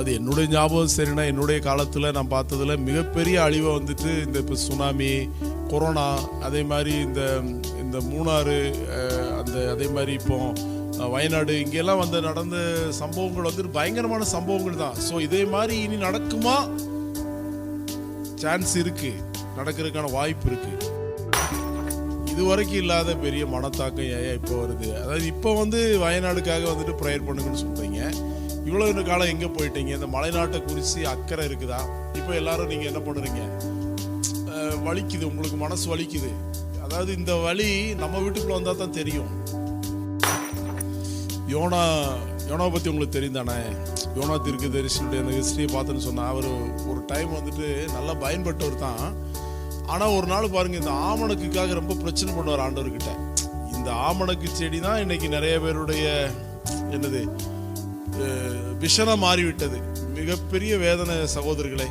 அதாவது என்னுடைய ஞாபகம் சரினா என்னுடைய காலத்தில் நான் பார்த்ததில் மிகப்பெரிய அழிவை வந்துட்டு இந்த இப்போ சுனாமி கொரோனா அதே மாதிரி இந்த இந்த மூணாறு அந்த அதே மாதிரி இப்போ வயநாடு இங்கெல்லாம் வந்து நடந்த சம்பவங்கள் வந்துட்டு பயங்கரமான சம்பவங்கள் தான். ஸோ இதே மாதிரி இனி நடக்குமா? சான்ஸ் இருக்கு. நடக்கிறதுக்கான வாய்ப்பு இருக்கு. இது வரைக்கும் இல்லாத பெரிய மனத்தாக்கம் ஏன் இப்போ வருது? அதாவது இப்போ வந்து வயநாடுக்காக வந்துட்டு ப்ரேயர் பண்ணுங்கன்னு சொல்றீங்க. இவ்வளவு காலம் எங்க போயிட்டீங்க? இந்த மலைநாட்டை குறித்து அக்கறை இருக்குதா? இப்போ எல்லாரும் நீங்க என்ன பண்றீங்க? வலிக்குது உங்களுக்கு மனசு வலிக்குது. அதாவது இந்த வலி நம்ம வீட்டுக்குள்ள வந்தா தான் தெரியும். யோனா யோனாவை பற்றி உங்களுக்கு தெரியும் தானே யோனா திருக்கு தரிசனுடைய அந்த ஹிஸ்ட்ரியை பார்த்துன்னு சொன்னால் அவர் ஒரு டைம் வந்துட்டு நல்லா பயன்பட்டவர் தான். ஆனால் ஒரு நாள் பாருங்க இந்த ஆமணக்குக்காக ரொம்ப பிரச்சனை பண்ணுவார் ஆண்டவர்கிட்ட. இந்த ஆமணக்கு செடி தான் இன்னைக்கு நிறைய பேருடைய என்னது அஹ், மாறிவிட்டது. மிகப்பெரிய வேதனை சகோதரர்களே.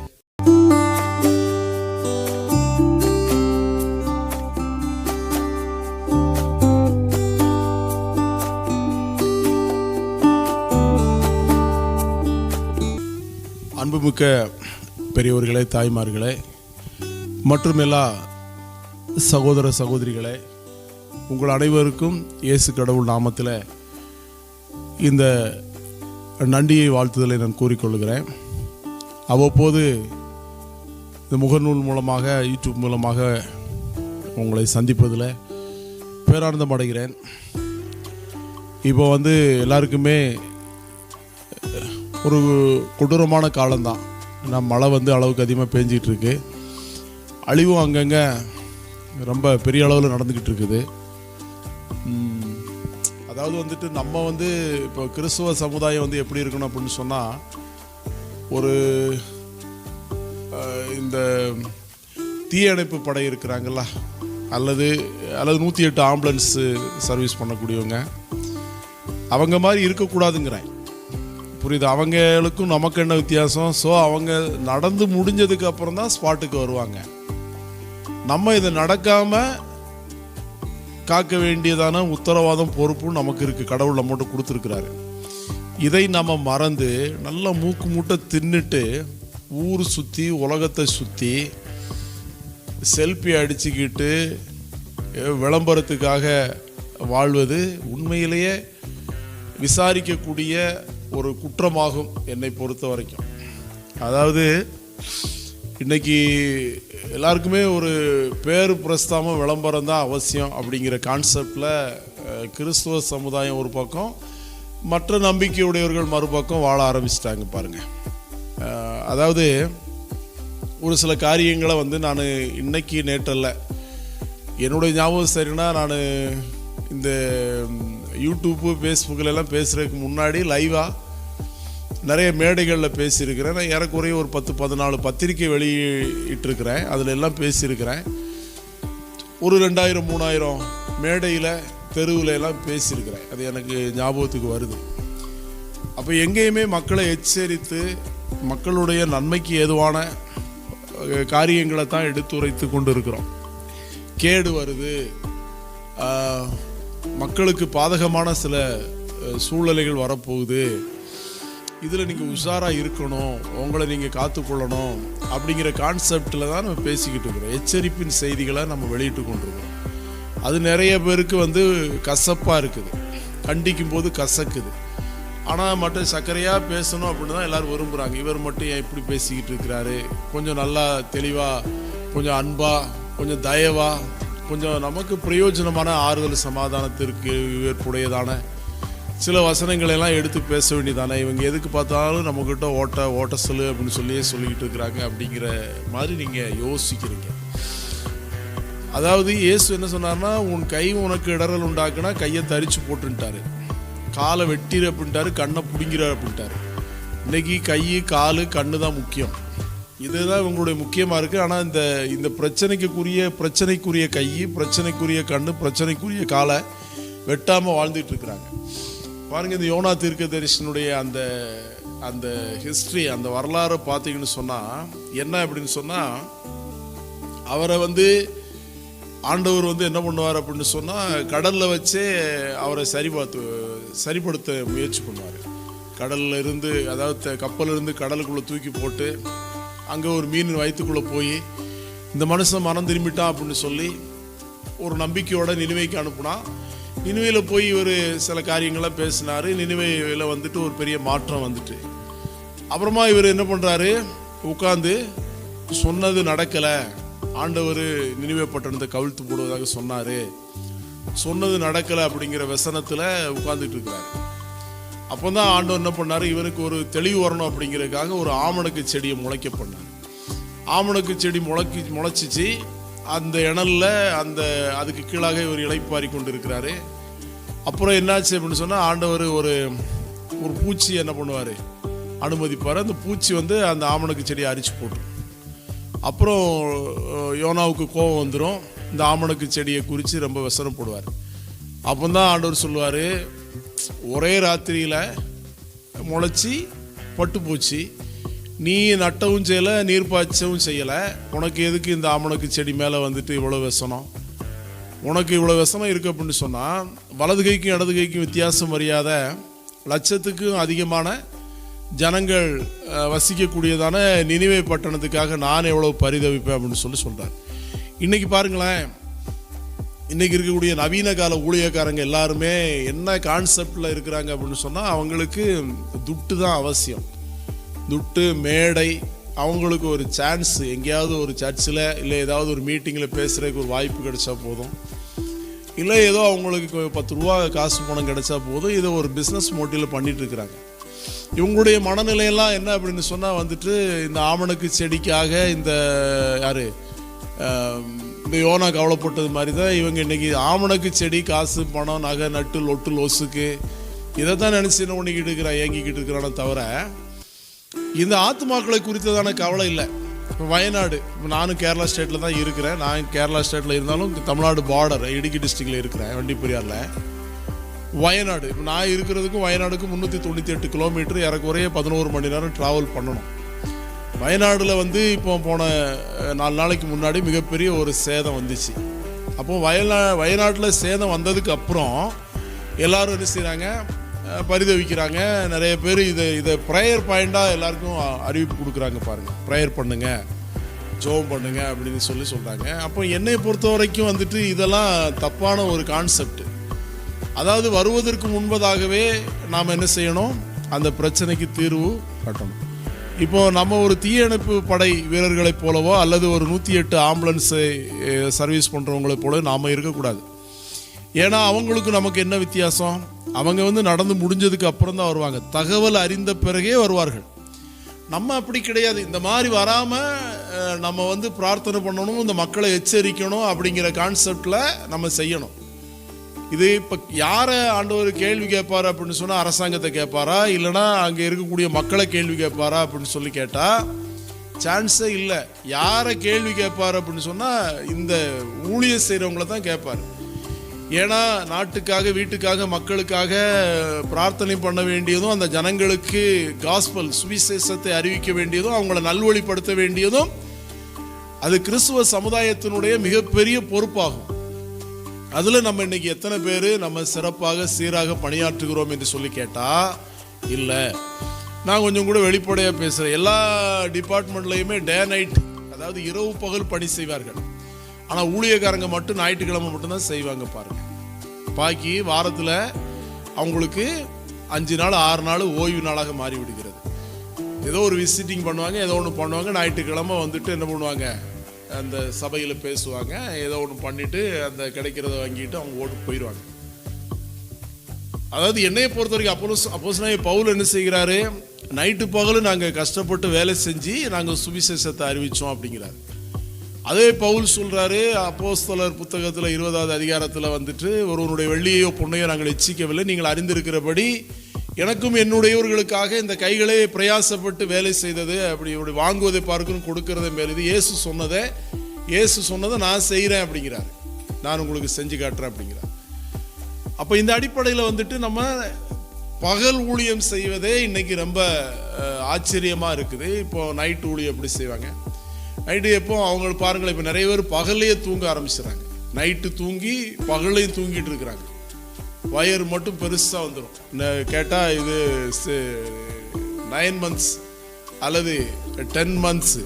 அன்புமிக்க பெரியவர்களே தாய்மார்களே மற்றும் எல்லா சகோதர சகோதரிகளே உங்கள் அனைவருக்கும் இயேசு கடவுள் நாமத்தில் இந்த நன்றியை வாழ்த்துதலை நான் கூறிக்கொள்கிறேன் அவ்வப்போது இந்த முகநூல் மூலமாக யூடியூப் மூலமாக உங்களை சந்திப்பதில் பேரானந்தம் அடைகிறேன். இப்போ வந்து எல்லாருக்குமே ஒரு கொடூரமான காலம்தான். ஏன்னா மழை வந்து அளவுக்கு அதிகமாக பேஞ்சிட்டு இருக்கு. அழிவும் அங்கங்கே ரொம்ப பெரிய அளவில் நடந்துக்கிட்டு இருக்குது. அதாவது வந்துட்டு நம்ம வந்து இப்போ கிறிஸ்துவ சமுதாயம் வந்து எப்படி இருக்கணும் அப்படின்னு சொன்னால் ஒரு இந்த தீயணைப்பு படை இருக்கிறாங்களா அல்லது அல்லது நூற்றி எட்டு ஆம்புலன்ஸ் சர்வீஸ் பண்ணக்கூடியவங்க அவங்க மாதிரி இருக்கக்கூடாதுங்கிறேன் புரியுது? அவங்களுக்கும் நமக்கு என்ன வித்தியாசம்? ஸோ அவங்க நடந்து முடிஞ்சதுக்கு அப்புறம் தான் ஸ்பாட்டுக்கு வருவாங்க. நம்ம இதை நடக்காமல் காக்க வேண்டியதான உத்தரவாதம் பொறுப்பும் நமக்கு இருக்குது கடவுள் நம்மகிட்ட கொடுத்துருக்குறாரு. இதை நம்ம மறந்து நல்லா மூக்கு மூட்டை தின்னுட்டு ஊர் சுற்றி உலகத்தை சுற்றி செல்ஃபி அடிச்சுக்கிட்டு விளம்பரத்துக்காக வாழ்வது உண்மையிலேயே விசாரிக்கக்கூடிய ஒரு குற்றமாகும் என்னை பொறுத்த வரைக்கும் அதாவது இன்றைக்கி எல்லாருக்குமே ஒரு பேர் பிரஸ்தாம விளம்பரம் தான் அவசியம் அப்படிங்கிற கான்செப்டில் கிறிஸ்துவ சமுதாயம் ஒரு பக்கம் மற்ற நம்பிக்கையுடையவர்கள் மறுபக்கம் வாழ ஆரம்பிச்சிட்டாங்க பாருங்கள் அதாவது ஒரு சில காரியங்களை வந்து நான் இன்னைக்கு நேற்றல்ல என்னுடைய ஞாபகம் சரின்னா நான் இந்த யூடியூப்பு ஃபேஸ்புக்கில் எல்லாம் பேசுகிறதுக்கு முன்னாடி லைவாக நிறைய மேடைகளில் பேசியிருக்கிறேன். நான் ஏறக்குறைய ஒரு பத்து பதினாலு பத்திரிக்கை வெளியிட்டிருக்கிறேன். அதில் எல்லாம் பேசியிருக்கிறேன். ஒரு ரெண்டாயிரம் மூணாயிரம் மேடையில் தெருவில் எல்லாம் பேசியிருக்கிறேன். அது எனக்கு ஞாபகத்துக்கு வருது. அப்போ எங்கேயுமே மக்களை எச்சரித்து மக்களுடைய நன்மைக்கு ஏதுவான காரியங்களை தான் எடுத்துரைத்து கொண்டு இருக்கிறோம் கேடு வருது. மக்களுக்கு பாதகமான சில சூழ்நிலைகள் வரப்போகுது. இதில் நீங்கள் உஷாராக இருக்கணும் உங்களை நீங்கள் காத்துக்கொள்ளணும் அப்படிங்கிற கான்செப்டில் தான் நம்ம பேசிக்கிட்டு இருக்கிறோம். எச்சரிப்பின் செய்திகளை நம்ம வெளியிட்டு கொண்டிருக்கிறோம். அது நிறைய பேருக்கு வந்து கசப்பாக இருக்குது. கண்டிக்கும் போது கசக்குது. ஆனால் மட்டும் சர்க்கரையாக பேசணும் அப்படின்னு தான் எல்லோரும் விரும்புகிறாங்க இவர் மட்டும் ஏன் இப்படி பேசிக்கிட்டு இருக்கிறாரு? கொஞ்சம் நல்லா தெளிவாக கொஞ்சம் அன்பாக கொஞ்சம் தயவாக கொஞ்சம் நமக்கு பிரயோஜனமான ஆறுதல் சமாதானத்திற்கு ஏற்புடையதான சில வசனங்களை எல்லாம் எடுத்து பேச வேண்டியதானே? இவங்க எதுக்கு பார்த்தாலும் நம்மக்கிட்ட ஓட்ட ஓட்ட சொல்லு அப்படின்னு சொல்லியே சொல்லிக்கிட்டு இருக்கிறாங்க அப்படிங்கிற மாதிரி நீங்கள் யோசிக்கிறீங்க. அதாவது இயேசு என்ன சொன்னார்னா உன் கை உனக்கு இடரல் உண்டாக்குனா கையை தரிச்சு போட்டுன்ட்டாரு. காலை வெட்டிடு அப்படின்ட்டாரு கண்ணை பிடிங்கிற அப்படின்ட்டாரு. இன்னைக்கு கை கால் கண்ணு தான் முக்கியம். இதுதான் இவங்களுடைய முக்கியமாக இருக்குது ஆனால் இந்த இந்த பிரச்சனைக்குரிய பிரச்சனைக்குரிய கை பிரச்சனைக்குரிய கண்ணு பிரச்சனைக்குரிய காலை வெட்டாமல் வாழ்ந்துட்டு இருக்கிறாங்க. பாருங்க இந்த யோனா தீர்க்க தரிசனுடைய அந்த அந்த ஹிஸ்ட்ரி அந்த வரலாறை பார்த்தீங்கன்னு சொன்னால் என்ன அப்படின்னு சொன்னால் அவரை வந்து ஆண்டவர் வந்து என்ன பண்ணுவார் அப்படின்னு சொன்னால் கடலில் வச்சே அவரை சரி பார்த்து சரிப்படுத்த முயற்சி பண்ணுவார். கடலில் இருந்து அதாவது கப்பலிருந்து கடலுக்குள்ளே தூக்கி போட்டு அங்கே ஒரு மீன் வயிற்றுக்குள்ளே போய் இந்த மனுஷன் மனம் திரும்பிட்டான் அப்படின்னு சொல்லி ஒரு நம்பிக்கையோட நிலுவைக்கு அனுப்புனா நினைவையில் போய் இவர் சில காரியங்களை பேசினார். நினைவையில் வந்துட்டு ஒரு பெரிய மாற்றம் வந்துட்டு. அப்புறமா இவர் என்ன பண்ணுறாரு உட்காந்து சொன்னது நடக்கலை. ஆண்டவர் நினைவே பட்டணத்தை கவிழ்த்து போடுவதாக சொன்னார். சொன்னது நடக்கலை அப்படிங்கிற வசனத்தில் உட்காந்துட்டு இருக்கிறாரு. அப்போ தான் ஆண்டவர் என்ன பண்ணார்? இவனுக்கு ஒரு தெளிவு வரணும் அப்படிங்கிறதுக்காக ஒரு ஆமணக்கு செடியை முளைக்க பண்ணார். ஆமணக்கு செடி முளைக்கி முளைச்சிச்சு. அந்த இணல்ல அந்த அதுக்கு கீழாக ஒரு இழைப்பாரி கொண்டு இருக்கிறாரு அப்புறம் என்னாச்சு அப்படின்னு சொன்னால் ஆண்டவர் ஒரு ஒரு பூச்சி என்ன பண்ணுவார்? அனுமதிப்பார். அந்த பூச்சி வந்து அந்த ஆமணக்கு செடியை அரிச்சு போட்டு அப்புறம் யோனாவுக்கு கோபம் வந்துடும் இந்த ஆமணக்கு செடியை குறித்து ரொம்ப விசனம் போடுவார். அப்போ தான் ஆண்டவர் சொல்லுவார் ஒரே ராத்திரியில் முளைச்சி பட்டு போச்சு. நீ நட்டவும் செய்யலை நீர் பாய்ச்சவும் செய்யலை. உனக்கு எதுக்கு இந்த ஆமணக்கு செடி மேலே வந்துட்டு இவ்வளோ விசனம்? உனக்கு இவ்வளோ விசனம் இருக்கு அப்படின்னு சொன்னால் வலது கைக்கும் இடது கைக்கும் வித்தியாசம் அறியாத லட்சத்துக்கும் அதிகமான ஜனங்கள் வசிக்கக்கூடியதான நினைவை பட்டணத்துக்காக நான் எவ்வளோ பரிதவிப்பேன் அப்படின்னு சொல்லி சொல்கிறார் இன்றைக்கி பாருங்களேன் இன்றைக்கி இருக்கக்கூடிய நவீன கால ஊழியக்காரங்க எல்லாருமே என்ன கான்செப்டில் இருக்கிறாங்க அப்படின்னு சொன்னால் அவங்களுக்கு துட்டு தான் அவசியம். துட்டு மேடை அவங்களுக்கு ஒரு சான்ஸ் எங்கேயாவது ஒரு சர்ச்சில் இல்லை ஏதாவது ஒரு மீட்டிங்கில் பேசுகிறதுக்கு ஒரு வாய்ப்பு கிடைச்சா போதும். இல்லை ஏதோ அவங்களுக்கு பத்து ரூபா காசு பணம் கிடைச்சா போதும். இதை ஒரு பிஸ்னஸ் மோட்டிவில் பண்ணிகிட்டு இருக்கிறாங்க. இவங்களுடைய மனநிலையெல்லாம் என்ன அப்படின்னு சொன்னால் வந்துட்டு இந்த ஆமணக்கு செடிக்காக இந்த யார் இந்த யோனா கவலைப்பட்டது மாதிரி தான் இவங்க இன்னைக்கு ஆமணக்கு செடி காசு பணம் நகை நட்டு லொட்டு லொசுக்கு இதை தான் நினச்சி என்ன பண்ணிக்கிட்டு இருக்கிறான் ஏங்கிக்கிட்டு இருக்கிறானே தவிர இந்த ஆத்துமாக்களை குறித்ததான கவலை இல்லை. இப்போ வயநாடு இப்போ நானும் கேரளா ஸ்டேட்டில் தான் இருக்கிறேன். நான் கேரளா ஸ்டேட்டில் இருந்தாலும் தமிழ்நாடு பார்டர் இடுக்கி டிஸ்ட்ரிக்டில் இருக்கிறேன் வண்டிப்பெரியாரில். வயநாடு இப்போ நான் இருக்கிறதுக்கும் வயநாடுக்கும் முந்நூற்றி தொண்ணூற்றி எட்டு கிலோமீட்டர் ஏறக்குறைய பதினோரு மணி நேரம் ட்ராவல் பண்ணணும். வயநாடில் வந்து இப்போ போன நாலு நாளைக்கு முன்னாடி மிகப்பெரிய ஒரு சேதம் வந்துச்சு. அப்போது வயநா வயநாட்டில் சேதம் வந்ததுக்கு அப்புறம் எல்லாரும் என்ன செய்கிறாங்க பரிதவிக்கிறாங்க. நிறைய பேர் இதை இதை ப்ரேயர் பாயிண்டாக எல்லாருக்கும் அறிவிப்பு கொடுக்குறாங்க பாருங்கள் ப்ரேயர் பண்ணுங்கள் ஜோம் பண்ணுங்க அப்படின்னு சொல்லி சொல்கிறாங்க அப்போ என்னை பொறுத்த வரைக்கும் வந்துட்டு இதெல்லாம் தப்பான ஒரு கான்செப்ட் அதாவது வருவதற்கு முன்பதாகவே நாம் என்ன செய்யணும்? அந்த பிரச்சனைக்கு தீர்வு கட்டணும். இப்போ நம்ம ஒரு தீயணைப்பு படை வீரர்களைப் போலவோ அல்லது ஒரு நூற்றி எட்டு ஆம்புலன்ஸை சர்வீஸ் பண்ணுறவங்களைப் போல நாம் இருக்கக்கூடாது. ஏன்னா அவங்களுக்கும் நமக்கு என்ன வித்தியாசம்? அவங்க வந்து நடந்து முடிஞ்சதுக்கு அப்புறம் தான் வருவாங்க. தகவல் அறிந்த பிறகே வருவார்கள். நம்ம அப்படி கிடையாது. இந்த மாதிரி வராமல் நம்ம வந்து பிரார்த்தனை பண்ணணும் இந்த மக்களை எச்சரிக்கணும் அப்படிங்கிற கான்செப்டில் நம்ம செய்யணும். இது இப்போ யாரை ஆண்டவர் கேள்வி கேட்பார் அப்படின்னு சொன்னால் அரசாங்கத்தை கேட்பாரா? இல்லைன்னா அங்கே இருக்கக்கூடிய மக்களை கேள்வி கேட்பாரா அப்படின்னு சொல்லி கேட்டால் சான்ஸே இல்லை. யாரை கேள்வி கேட்பார் அப்படின்னு சொன்னால் இந்த ஊழியர் செய்கிறவங்கள தான் கேட்பாரு. ஏன்னா நாட்டுக்காக வீட்டுக்காக மக்களுக்காக பிரார்த்தனை பண்ண வேண்டியதும் அந்த ஜனங்களுக்கு காஸ்பல் சுவிசேஷத்தை அறிவிக்க வேண்டியதும் அவங்கள நல்வழிப்படுத்த வேண்டியதும் அது கிறிஸ்துவ சமுதாயத்தினுடைய மிகப்பெரிய பொறுப்பாகும். அதில் நம்ம இன்னைக்கு எத்தனை பேர் நம்ம சிறப்பாக சீராக பணியாற்றுகிறோம் என்று சொல்லி கேட்டால் இல்லை. நான் கொஞ்சம் கூட வெளிப்படையாக பேசுகிறேன் எல்லா டிபார்ட்மெண்ட்லேயுமே டே நைட் அதாவது இரவு பகல் பணி செய்வார்கள். ஆனால் ஊழியக்காரங்க மட்டும் ஞாயிற்றுக்கிழமை மட்டும்தான் செய்வாங்க பாருங்கள் பாக்கி வாரத்தில் அவங்களுக்கு அஞ்சு நாள் ஆறு நாள் ஓய்வு நாளாக மாறி விடுகிறது ஏதோ ஒரு விசிட்டிங் பண்ணுவாங்க ஏதோ ஒன்று பண்ணுவாங்க ஞாயிற்றுக்கிழமை வந்துட்டு என்ன பண்ணுவாங்க? அந்த சபையில் பேசுவாங்க ஏதோ ஒன்று பண்ணிட்டு அந்த கிடைக்கிறத வாங்கிட்டு அவங்க ஓட்டு போயிடுவாங்க அதாவது என்னையை பொறுத்த வரைக்கும் அப்போஸ் அப்போஸ் பவுல் என்ன செய்கிறாரு? நைட்டு பகலும் நாங்கள் கஷ்டப்பட்டு வேலை செஞ்சு நாங்கள் சுவிசேஷத்தை அறிவித்தோம் அப்படிங்கிறாரு. அதே பவுல் சொல்கிறாரு அப்போஸ்தலர் புத்தகத்தில் இருபதாவது அதிகாரத்தில் வந்துட்டு ஒருவனுடைய வெள்ளியையோ பொண்ணையோ நாங்கள் எச்சிக்கவில்லை நீங்கள் அறிந்திருக்கிறபடி எனக்கும் என்னுடையவர்களுக்காக இந்த கைகளே பிரயாசப்பட்டு வேலை செய்தது அப்படி இப்படி வாங்குவதை பார்க்கணும் கொடுக்கறதை மேலது இயேசு சொன்னதை இயேசு சொன்னதை நான் செய்கிறேன் அப்படிங்கிறார். நான் உங்களுக்கு செஞ்சு காட்டுறேன் அப்படிங்கிறார். அப்போ இந்த அடிப்படையில் வந்துட்டு நம்ம பகல் ஊழியம் செய்வதே இன்னைக்கு ரொம்ப ஆச்சரியமாக இருக்குது. இப்போ நைட் ஊழியம் எப்படி செய்வாங்க? நைட்டு எப்போ அவங்க பாருங்களேன். இப்போ நிறைய பேர் பகல்லையே தூங்க ஆரம்பிச்சிடுறாங்க நைட்டு தூங்கி பகல்லையும் தூங்கிட்டு இருக்கிறாங்க. வயர் மட்டும் பெருசாக வந்துடும் கேட்டால் இது நைன் மந்த்ஸ் அல்லது டென் மந்த்ஸு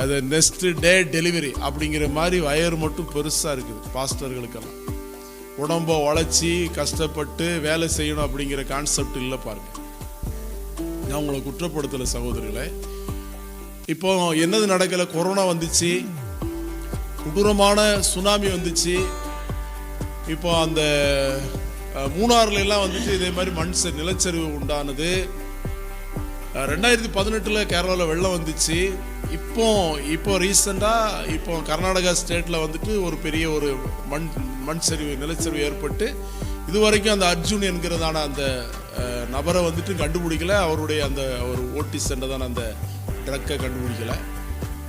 அது நெக்ஸ்ட் டே டெலிவரி அப்படிங்கிற மாதிரி வயர் மட்டும் பெருசாக இருக்குது பாஸ்டர்களுக்கெல்லாம். உடம்பை உழைச்சி கஷ்டப்பட்டு வேலை செய்யணும் அப்படிங்கிற கான்செப்ட் இல்லை பாருங்க. நான் உங்களை குற்றப்படுத்தலை சகோதரிகளை இப்போ என்னது நடக்கல? கொரோனா வந்துச்சு. கொடூரமான சுனாமி வந்துச்சு. இப்போ அந்த அஹ், மூணாறுல எல்லாம் வந்துட்டு இதே மாதிரி மண் நிலச்சரிவு உண்டானது. ரெண்டாயிரத்தி பதினெட்டில் கேரளாவில் வெள்ளம் வந்துச்சு. இப்போ இப்போ ரீசெண்டாக இப்போ கர்நாடகா ஸ்டேட்டில் வந்துட்டு ஒரு பெரிய ஒரு மண் மண் சரிவு நிலச்சரிவு ஏற்பட்டு இது வரைக்கும் அந்த அர்ஜுன் என்கிறதான அந்த நபரை வந்துட்டு கண்டுபிடிக்கல. அவருடைய அந்த ஒரு ஓட்டி சென்றதான அந்த ட்ரக்கை கண்டுபிடிக்கலை.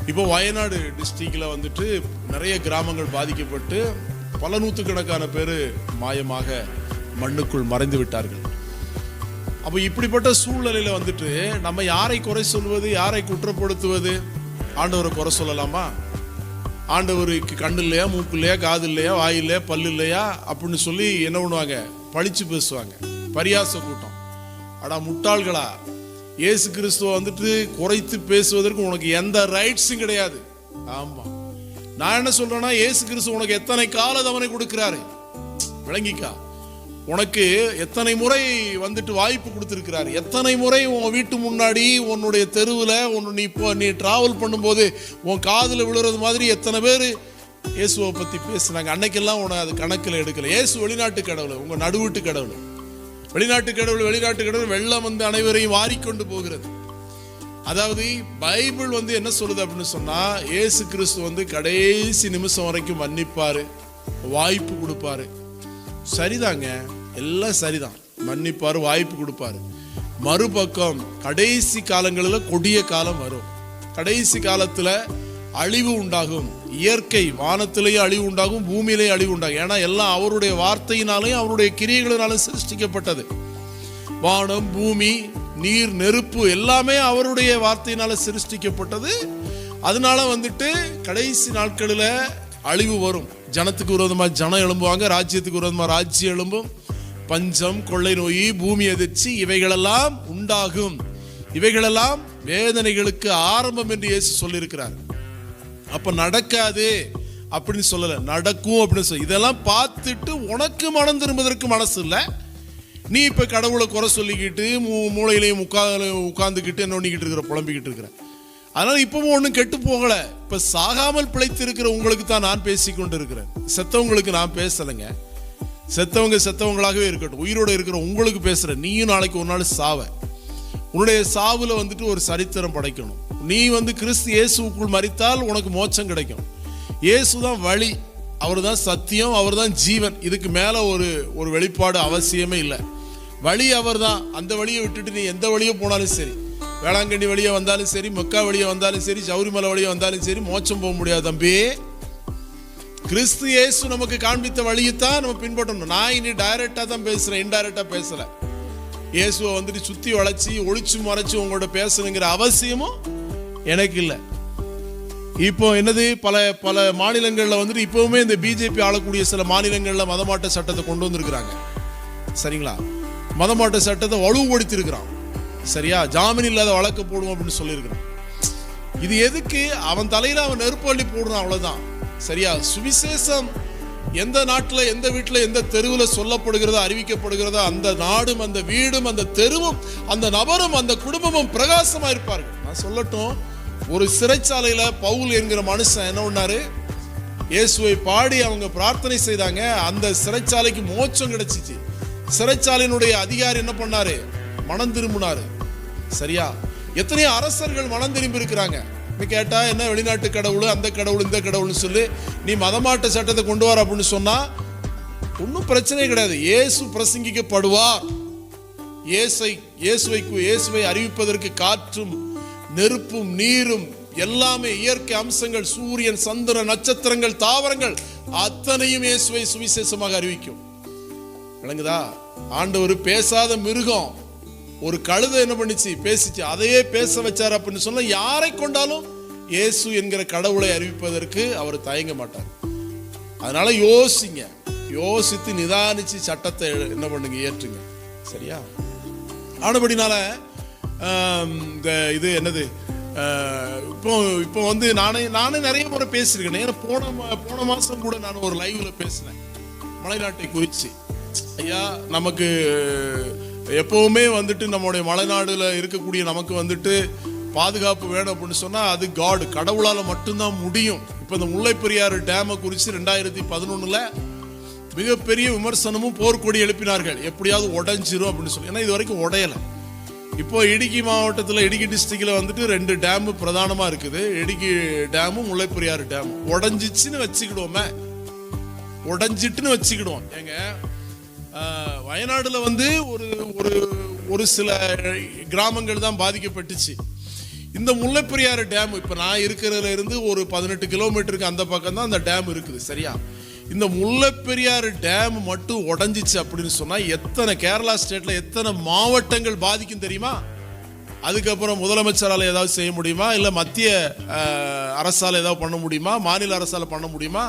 இப்போ வயநாடு டிஸ்ட்ரிக்டில் வந்துட்டு நிறைய கிராமங்கள் பாதிக்கப்பட்டு பல நூற்றுக்கணக்கான பேர் மாயமாக மண்ணுக்குள் மறைந்து விட்டார்கள். அப்போ இப்படிப்பட்ட சூழ்நிலையில் வந்துட்டு நம்ம யாரை குறை சொல்வது யாரை குற்றப்படுத்துவது? ஆண்டவரை குறை சொல்லலாமா? ஆண்டவருக்கு கண்ணு இல்லையா மூக்கு இல்லையா காது இல்லையா வாய் இல்லையா பல்லு இல்லையா அப்படின்னு சொல்லி என்ன பண்ணுவாங்க? பழிச்சு பேசுவாங்க. பரியாச கூட்டம். அடா முட்டாள்களா? இயேசு கிறிஸ்துவ வந்துட்டு குறைத்து பேசுவதற்கு உனக்கு எந்த ரைட்ஸும் கிடையாது. ஆமா. நான் என்ன சொல்றேன்னா இயேசு கிறிஸ்து உனக்கு எத்தனை கால தவணை கொடுக்கிறாரு? விளங்கிக்கா. உனக்கு எத்தனை முறை வந்துட்டு வாய்ப்பு கொடுத்துருக்கிறாரு? எத்தனை முறை உன் வீட்டு முன்னாடி உன்னுடைய தெருவில் உன் நீ இப்போ நீ ட்ராவல் பண்ணும்போது உன் காதில் விழுறது மாதிரி எத்தனை பேர் இயேசுவை பற்றி பேசுனாங்க. அன்னைக்கெல்லாம் உன அது கணக்கில் எடுக்கல. இயேசு வெளிநாட்டு கடவுள் உங்கள் நடுவீட்டு கடவுள். வெளிநாட்டு கடவுள் வெளிநாட்டு கடவுள் வெள்ளம் வந்து அனைவரையும் வாரிக்கொண்டு போகிறது. அதாவது பைபிள் வந்து என்ன சொல்லுது அப்படின்னு சொன்னா ஏசு கிறிஸ்து வந்து கடைசி நிமிஷம் வரைக்கும் மன்னிப்பாரு வாய்ப்பு கொடுப்பாரு. சரிதாங்க? எல்லாம் சரிதான். மன்னிப்பார் வாய்ப்பு கொடுப்பாரு. மறுபக்கம் கடைசி காலங்களில் கொடிய காலம் வரும். கடைசி காலத்தில் அழிவு உண்டாகும். இயற்கை வானத்திலேயே அழிவு உண்டாகும் பூமியிலேயே அழிவு உண்டாகும். ஏன்னா எல்லாம் அவருடைய வார்த்தையினாலையும் அவருடைய கிரியைகளினாலும் சிருஷ்டிக்கப்பட்டது. வானம் பூமி நீர் நெருப்பு எல்லாமே அவருடைய வார்த்தையினால சிருஷ்டிக்கப்பட்டது. அதனால வந்துட்டு கடைசி நாட்களில் அழிவு வரும். ஜனத்துக்கு விரோதமாக ஜனம் எழும்புவாங்க ராஜ்யத்துக்கு விரோதமாக ராஜ்யம் எழும்பும். பஞ்சம் கொள்ளை நோய் பூமி எதிர்ச்சி இவைகளெல்லாம் உண்டாகும். இவைகளெல்லாம் வேதனைகளுக்கு ஆரம்பம் என்று இயேசு சொல்லியிருக்கிறார். அப்போ நடக்காது அப்படின்னு சொல்லலை. நடக்கும் அப்படின்னு சொல்லி இதெல்லாம் பார்த்துட்டு உனக்கு மனம் திரும்புவதற்கு மனசு இல்லை. நீ இப்போ கடவுளை குறை சொல்லிக்கிட்டு மூ- மூளையிலையும் உட்கா உட்காந்துக்கிட்டு என்ன பண்ணிக்கிட்டு இருக்கிற புலம்பிக்கிட்டு இருக்கிற. அதனால் இப்பவும் ஒன்றும் கெட்டு போகலை. இப்போ சாகாமல் பிழைத்து இருக்கிற உங்களுக்கு தான் நான் பேசி கொண்டு இருக்கிறேன் செத்தவங்களுக்கு நான் பேசலைங்க. செத்தவங்க செத்தவங்களாகவே இருக்கட்டும். உயிரோடு இருக்கிற உங்களுக்கு பேசுகிறேன் நீயும் நாளைக்கு ஒரு நாள் சாவ. உன்னுடைய சாவில் வந்துட்டு ஒரு சரித்திரம் படைக்கணும். நீ வந்து கிறிஸ்து இயேசுக்குள் மறித்தால் உனக்கு மோட்சம் கிடைக்கும். இயேசு தான் வழி. அவர் தான் சத்தியம் அவர் தான் ஜீவன். இதுக்கு மேலே ஒரு ஒரு வெளிப்பாடு அவசியமே இல்லை. வழி அவர் தான் அந்த வழியை விட்டுட்டு நீ எந்த வழியோ போனாலும் சரி. வேளாங்கண்ணி வழியே வந்தாலும் சரி மக்கா வழியே வந்தாலும் சரி சௌரிமலை வழியே வந்தாலும் சரி மோட்சம் போக முடியாது தம்பி. கிறிஸ்து இயேசு நமக்கு காண்பித்த வழியைத்தான் நம்ம பின்பற்றணும். நான் இனி டைரக்டா தான் பேசுகிறேன் இன்டைரக்டாக பேசல. இயேசுவை வந்துட்டு சுற்றி வளைச்சி ஒழிச்சு மறைச்சி உங்களோட பேசணுங்கிற அவசியமும் எனக்கு இல்லை. இப்போ என்னது பல பல மாநிலங்கள்ல வந்துட்டு இப்பவுமே இந்த பிஜேபி ஆளக்கூடிய சில மாநிலங்கள்ல மதமாட்ட சட்டத்தை கொண்டு வந்திருக்கிறாங்க. சரிங்களா? மதமாட்ட சட்டத்தை வலுப்படுத்தியிருக்கிறான். சரியா? ஜாமீன் இல்லாத வழக்கு போடுவோம் அப்படின்னு சொல்லியிருக்கிறான். இது எதுக்கு? அவன் தலையில அவன் நெருப்பள்ளி போடுறான் அவ்வளவுதான். சரியா? சுவிசேஷம் எந்த நாட்டுல எந்த வீட்டுல எந்த தெருவுல சொல்லப்படுகிறதோ அறிவிக்கப்படுகிறதோ அந்த நாடும் அந்த வீடும் அந்த தெருவும் அந்த நபரும் அந்த குடும்பமும் பிரகாசமா இருப்பார்கள். நான் சொல்லட்டும் ஒரு சிறைச்சாலையில பவுல் என்கிற மனுஷன் என்ன பண்ணாரு? இயேசுவை பாடி அவங்க பிரார்த்தனை செய்தாங்க. அந்த சிறைச்சாலைக்கு மோட்சம் கிடைச்சிச்சு. சிறைச்சாலையினுடைய அதிகாரி என்ன பண்ணாரு? மனம் திரும்பினாரு. சரியா? எத்தனையோ அரசர்கள் மனம் திரும்பி இருக்கிறாங்க. இப்ப கேட்டா என்ன வெளிநாட்டு கடவுள் அந்த கடவுள் இந்த கடவுள்னு சொல்லி நீ மதமாட்ட சட்டத்தை கொண்டு வர அப்படின்னு சொன்னா ஒன்றும் பிரச்சனை கிடையாது. இயேசு பிரசங்கிக்கப்படுவார். இயேசை இயேசுவை இயேசுவை அறிவிப்பதற்கு காற்றும் நெருப்பும் நீரும் எல்லாமே இயற்கை அம்சங்கள் சூரியன் சந்திர நட்சத்திரங்கள் தாவரங்கள் அத்தனையும் இயேசுவை சுவிசேஷமாக அறிவிக்கும். விளங்குதா? ஆண்டவர் பேசாத மிருகம் ஒரு கழுதை என்ன பண்ணுச்சு? பேசிச்சு. அதையே பேச வச்சார் அப்படின்னு சொன்னா யாரை கொண்டாலும் இயேசு என்கிற கடவுளை அறிவிப்பதற்கு அவர் தயங்க மாட்டார். அதனால யோசிங்க. யோசித்து நிதானிச்சு சட்டத்தை என்ன பண்ணுங்க? ஏற்றுங்க சரியா? ஆனபடினால இந்த இது என்னது? இப்போ இப்போ வந்து நானே நானே நிறைய முறை பேசியிருக்கேன். ஏன்னா போன மா- போன மாதம் கூட நான் ஒரு லைவ்ல பேசினேன். மலைநாட்டை குறித்து. ஐயா நமக்கு எப்பவுமே வந்துட்டு நம்முடைய மலைநாடுல இருக்கக்கூடிய நமக்கு வந்துட்டு பாதுகாப்பு வேணும் அப்படின்னு சொன்னால் அது காடு கடவுளால் மட்டும்தான் முடியும். இப்போ இந்த முல்லைப்பெரியாறு டேமை குறித்து ரெண்டாயிரத்தி பதினொன்றில் மிகப்பெரிய விமர்சனமும் போர்க்கொடி எழுப்பினார்கள். எப்படியாவது உடஞ்சிரும் அப்படின்னு சொல்லி. ஏன்னா இது வரைக்கும் உடையலை. இப்போ இடுக்கி மாவட்டத்தில் இடுக்கி டிஸ்ட்ரிக்ட்ல வந்துட்டு ரெண்டு டேம் பிரதானமா இருக்குது. இடுக்கி டேமும் முல்லைப்பெரியாறு டேம் உடஞ்சிச்சுன்னு வச்சுக்கிடுவோமே. உடஞ்சிட்டுன்னு வச்சுக்கிடுவோம். ஏங்க ஆஹ், வயநாடுல வந்து ஒரு ஒரு ஒரு சில கிராமங்கள் தான் பாதிக்கப்பட்டுச்சு. இந்த முல்லைப்பெரியாறு டேம் இப்போ நான் இருக்கிறதுல இருந்து ஒரு பதினெட்டு கிலோமீட்டருக்கு அந்த பக்கம் தான் அந்த டேம் இருக்குது சரியா? இந்த முல்லைப்பெரியாறு டேம் மட்டும் உடஞ்சிச்சு அப்படின்னு சொன்னால் எத்தனை கேரளா ஸ்டேட்டில் எத்தனை மாவட்டங்கள் பாதிக்கும் தெரியுமா? அதுக்கப்புறம் முதலமைச்சரால் ஏதாவது செய்ய முடியுமா? இல்லை மத்திய அரசால் ஏதாவது பண்ண முடியுமா? மாநில அரசால் பண்ண முடியுமா?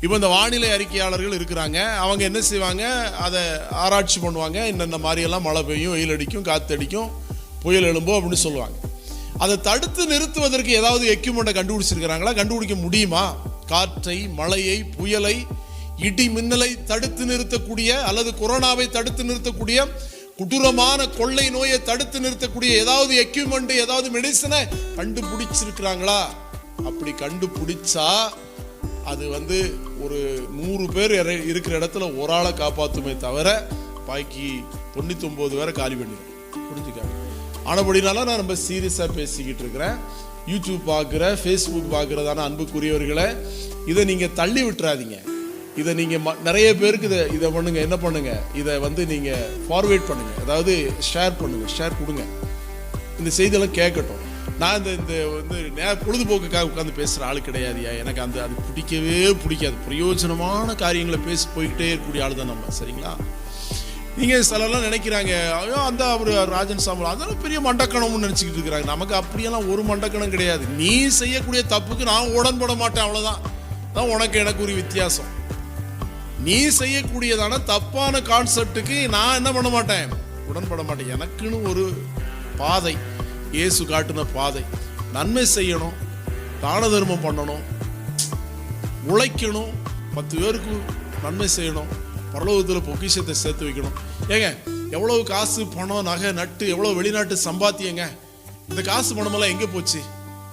இப்போ இந்த வானிலை அறிக்கையாளர்கள் இருக்கிறாங்க. அவங்க என்ன செய்வாங்க? அதை ஆராய்ச்சி பண்ணுவாங்க. இன்னென்ன மாதிரியெல்லாம் மழை பெய்யும் வெயில் அடிக்கும் காற்றடிக்கும் புயல் எழும்பும் அப்படின்னு சொல்லுவாங்க. அதை தடுத்து நிறுத்துவதற்கு ஏதாவது எக்யூப்மெண்ட்டை கண்டுபிடிச்சிருக்கிறாங்களா? கண்டுபிடிக்க முடியுமா? காற்றை மழையை புயலை இடி மின்னலை தடுத்து நிறுத்தக்கூடிய அல்லது கொரோனாவை தடுத்து நிறுத்தக்கூடிய குடூரமான கொள்ளை நோயை தடுத்து நிறுத்தக்கூடிய ஏதாவது எக்யூப்மெண்ட் ஏதாவது மெடிசனை கண்டுபிடிச்சிருக்கிறாங்களா? அப்படி கண்டுபிடிச்சா அது வந்து ஒரு நூறு பேர் இருக்கிற இடத்துல ஒரு ஆளை காப்பாற்றுமே தவிர பாக்கி தொண்ணூத்தொம்பது பேரை காலி பண்ணிடும் புரிஞ்சுக்காங்க ஆனபடினால நான் ரொம்ப சீரியஸாக பேசிக்கிட்டு இருக்கிறேன். யூடியூப் பார்க்குற ஃபேஸ்புக் பார்க்குறதான அன்புக்குரியவர்களை இதை நீங்கள் தள்ளி விட்டுறாதீங்க. இதை நீங்கள் நிறைய பேருக்கு இதை இதை பண்ணுங்கள் என்ன பண்ணுங்கள் இதை வந்து நீங்கள் ஃபார்வேர்ட் பண்ணுங்கள் அதாவது ஷேர் பண்ணுங்கள் ஷேர் கொடுங்க. இந்த செய்தியெல்லாம் கேட்கட்டும். நான் இந்த இந்த வந்து நே பொழுதுபோக்குக்காக உட்காந்து பேசுகிற ஆள் கிடையாதுயா எனக்கு அந்த அது பிடிக்கவே பிடிக்காது. பிரயோஜனமான காரியங்களை பேசி போய்கிட்டே இருக்கக்கூடிய ஆள் தான் நம்ம சரிங்களா? நீங்கள் சிலர்லாம் நினைக்கிறாங்க. ஐயோ அந்த அவர் ராஜன் சாமல் அதெல்லாம் பெரிய மண்டக்கணம்னு நினச்சிக்கிட்டு இருக்கிறாங்க. நமக்கு அப்படியெல்லாம் ஒரு மண்டக்கணம் கிடையாது. நீ செய்யக்கூடிய தப்புக்கு நான் உடன்பட மாட்டேன் அவ்வளோதான் தான் உனக்கு எனக்கு ஒரு வித்தியாசம். நீ செய்யக்கூடியதான தப்பான கான்செப்டுக்கு நான் என்ன பண்ண மாட்டேன்? உடன்பட மாட்டேன். எனக்குன்னு ஒரு பாதை. இயேசு காட்டின பாதை. நன்மை செய்யணும். தான தர்மம் பண்ணணும். உழைக்கணும். பத்து பேருக்கு நன்மை செய்யணும். பரலோகத்தில் பொக்கிஷத்தை சேர்த்து வைக்கணும். ஏங்க எவ்வளவு காசு பணம் நகை நட்டு எவ்வளோ வெளிநாட்டு சம்பாத்தியங்க? இந்த காசு பணமெல்லாம் எங்கே போச்சு?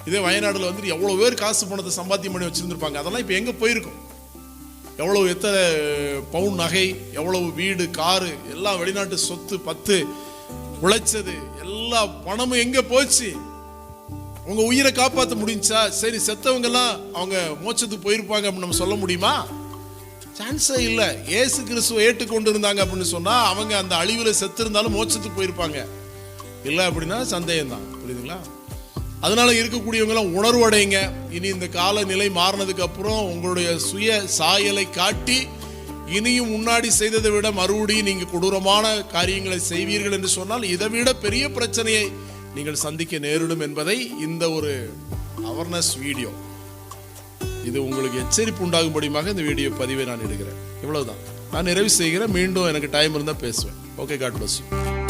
இதே வயநாடில் வந்துட்டு எவ்வளோ பேர் காசு பணத்தை சம்பாத்தியம் பண்ணி வச்சுருந்துருப்பாங்க. அதெல்லாம் இப்போ எங்கே போயிருக்கும்? எவ்வளோ எத்தனை பவுன் நகை எவ்வளவு வீடு காரு எல்லாம் வெளிநாட்டு சொத்து பத்து உழைச்சது எல்லா பணமும் எங்கே போச்சு? உங்கள் உயிரை காப்பாற்ற முடிஞ்சா சரி செத்தவங்கெல்லாம் அவங்க மோச்சத்துக்கு போயிருப்பாங்க அப்படின்னு நம்ம சொல்ல முடியுமா? சான்ஸே இல்லை. ஏசு கிறிஸ்துவை ஏற்றுக்கொண்டு இருந்தாங்க அப்படின்னு சொன்னால் அவங்க அந்த அழிவில் செத்து இருந்தாலும் மோட்சத்துக்கு போயிருப்பாங்க. இல்லை அப்படின்னா சந்தேகம் தான் புரியுதுங்களா? அதனால இருக்கக்கூடியவங்களாம் உணர்வடைங்க இனி இந்த காலநிலை மாறினதுக்கு அப்புறம் உங்களுடைய சுய சாயலை காட்டி இனியும் முன்னாடி செய்ததை விட மறுபடியும் நீங்கள் கொடூரமான காரியங்களை செய்வீர்கள் என்று சொன்னால் இதை விட பெரிய பிரச்சனையை நீங்கள் சந்திக்க நேரிடும் என்பதை இந்த ஒரு அவர்னஸ் வீடியோ இது உங்களுக்கு எச்சரிப்பு உண்டாகும்படியுமாக இந்த வீடியோ பதிவை நான் எடுக்கிறேன் இவ்வளவுதான். நான் நிறைவு செய்கிறேன். மீண்டும் எனக்கு டைம் இருந்தால் பேசுவேன். Okay God bless you